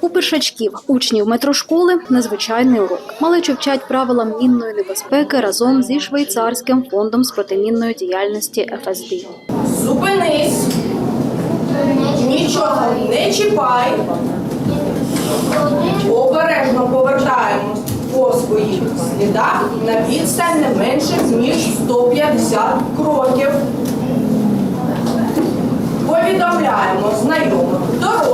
У першачків учнів метрошколи незвичайний урок. Малечу вчать правилам мінної небезпеки разом зі швейцарським фондом з протимінної діяльності ФСБ. Зупинись. Нічого не чіпай. Обережно повертаємось по своїх слідах на відстань не менше, ніж 150 кроків. Повідомляємо знайомих дорослих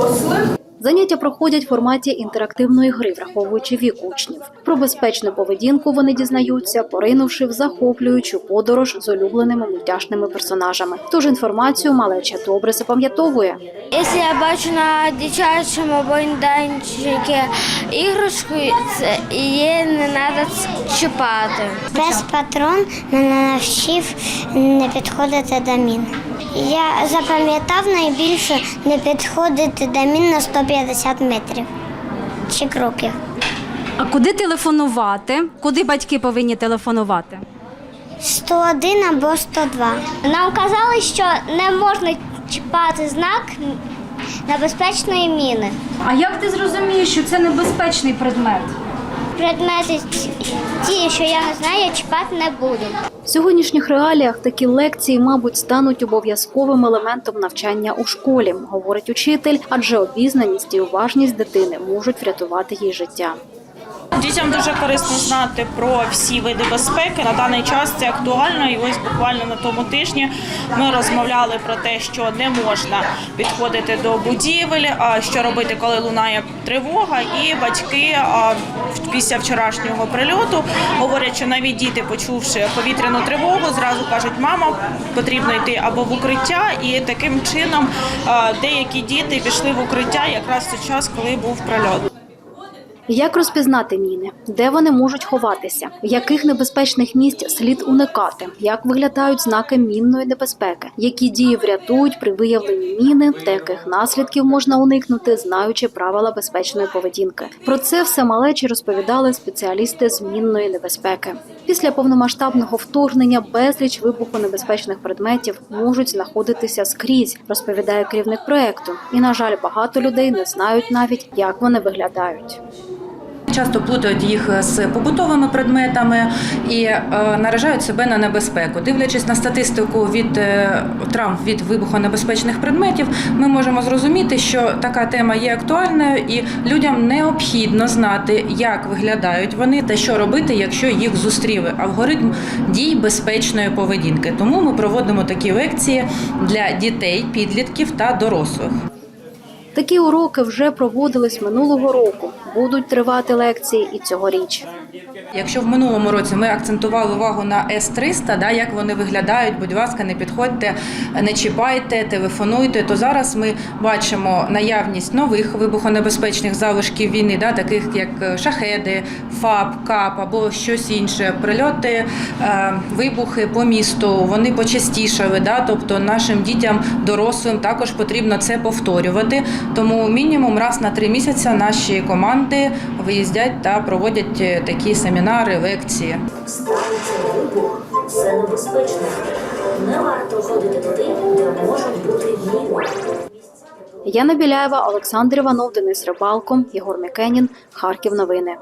Заняття проходять в форматі інтерактивної гри, враховуючи вік учнів. Про безпечну поведінку вони дізнаються, поринувши в захоплюючу подорож з улюбленими мультяшними персонажами. Тож інформацію малеча добре запам'ятовує. Якщо я бачу на дитячому майданчику іграшку, це її не треба чіпати. Пес патрон мене навчив не підходити до мін. Я запам'ятав найбільше не підходити до мін на 150 метрів чи кроків. А куди телефонувати? Куди батьки повинні телефонувати? 101 або 102. Нам казали, що не можна чіпати знак небезпечної міни. А як ти зрозумієш, що це небезпечний предмет? Предмети ті, що я не знаю, я чіпати не буду. В сьогоднішніх реаліях такі лекції, мабуть, стануть обов'язковим елементом навчання у школі, говорить учитель, адже обізнаність і уважність дитини можуть врятувати їй життя. Дітям дуже корисно знати про всі види безпеки. На даний час це актуально, і ось буквально на тому тижні ми розмовляли про те, що не можна підходити до будівель, а що робити, коли лунає тривога. І батьки після вчорашнього прильоту говорять, що навіть діти, почувши повітряну тривогу, зразу кажуть, мама, потрібно йти або в укриття, і таким чином деякі діти пішли в укриття якраз в той час, коли був прильот. Як розпізнати міни, де вони можуть ховатися, яких небезпечних місць слід уникати, як виглядають знаки мінної небезпеки, які дії врятують при виявленні міни, та яких наслідків можна уникнути, знаючи правила безпечної поведінки. Про це все малечі розповідали спеціалісти з мінної небезпеки. Після повномасштабного вторгнення безліч вибухонебезпечних предметів можуть знаходитися скрізь, розповідає керівник проекту. І на жаль, багато людей не знають навіть, як вони виглядають. Часто плутають їх з побутовими предметами і е, наражають себе на небезпеку. Дивлячись на статистику від е, травм від вибухонебезпечних предметів, ми можемо зрозуміти, що така тема є актуальною, і людям необхідно знати, як виглядають вони та що робити, якщо їх зустріли. Алгоритм дій безпечної поведінки. Тому ми проводимо такі лекції для дітей, підлітків та дорослих. Такі уроки вже проводились минулого року. Будуть тривати лекції і цьогоріч. Якщо в минулому році ми акцентували увагу на С-300, да, як вони виглядають, будь ласка, не підходьте, не чіпайте, телефонуйте, то зараз ми бачимо наявність нових вибухонебезпечних залишків війни, да, таких як шахеди, ФАП, КАП або щось інше. Прильоти, е, вибухи по місту, вони почастішали. Да, тобто нашим дітям, дорослим також потрібно це повторювати. Тому мінімум раз на три місяці наші команди виїздять та проводять е, такі семінари, лекції. станеться вибух, це небезпечно. Не варто ходити туди, де можуть бути міни. Яна Біляєва, Олександр Іванов, Денис Рибалко, Єгор Мікенін, Харків. Новини.